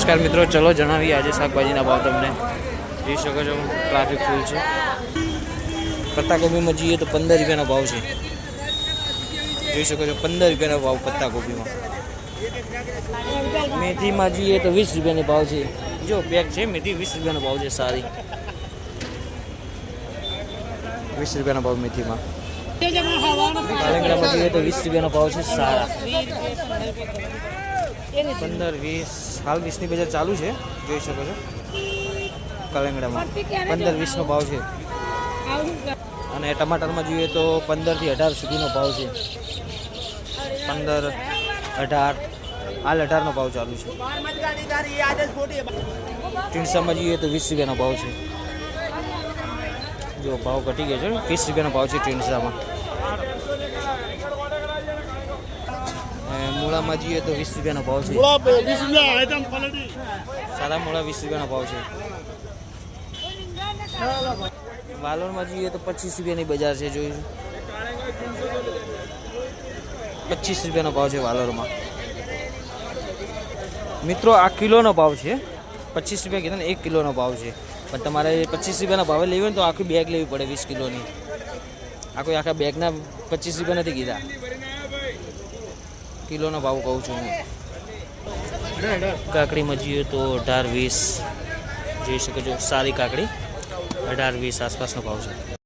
નમસ્કાર મિત્રો, ચલો જણાવીએ આજે શાકભાજીના ભાવ તમને. જોઈ શકો છો ટ્રાફિક ફૂલ છે. પત્તાકોબીમાં જઈએ તો પંદર રૂપિયાનો ભાવ છે. જોઈ શકો છો, પંદર રૂપિયાનો ભાવ પત્તાકોબીમાં મેથીમાં જઈએ તો વીસ રૂપિયાનો ભાવ છે. જો બેગ છે, મેથી વીસ રૂપિયાનો ભાવ છે, સારી. વીસ રૂપિયાનો ભાવ મેથીમાં. કાલેંગડામાં જઈએ તો વીસ રૂપિયાનો ભાવ છે, સારા. પંદર વીસ, હાલ વીસની બજાર ચાલુ છે, જોઈ શકો છો. કલેંગડામાં. પંદર વીસનો ભાવ છે. અને ટમાટરમાં જોઈએ તો પંદરથી અઢાર સુધીનો ભાવ છે. પંદર, અઢાર, હાલ અઢારનો ભાવ ચાલુ છે. ટીણસામાં જોઈએ તો વીસ રૂપિયાનો ભાવ છે. જો ભાવ ઘટી ગયો છે, વીસ રૂપિયાનો ભાવ છે ટીણસામાં અને મૂળામાં જઈએ તો વીસ રૂપિયાનો ભાવ છે. સારા મૂળા વીસ રૂપિયાનો ભાવ છે. વાલોરમાં જઈએ તો પચીસ રૂપિયાની બજાર છે જોઈશું પચીસ રૂપિયાનો ભાવ છે વાલોરમાં. મિત્રો આ કિલોનો ભાવ છે. પચીસ રૂપિયા કીધા ને એક કિલોનો ભાવ છે. પણ તમારે પચીસ રૂપિયાના ભાવે લેવી હોય ને તો આખી બેગ લેવી પડે વીસ કિલોની. આ કોઈ આખા બેગના પચીસ રૂપિયા નથી કીધા. કિલોનો ભાવ કહું છું હું. કાકડીમાં જઈએ તો અઢાર વીસ, જોઈ શકો છો, સારી કાકડી, અઢાર વીસ આસપાસનો ભાવ છે.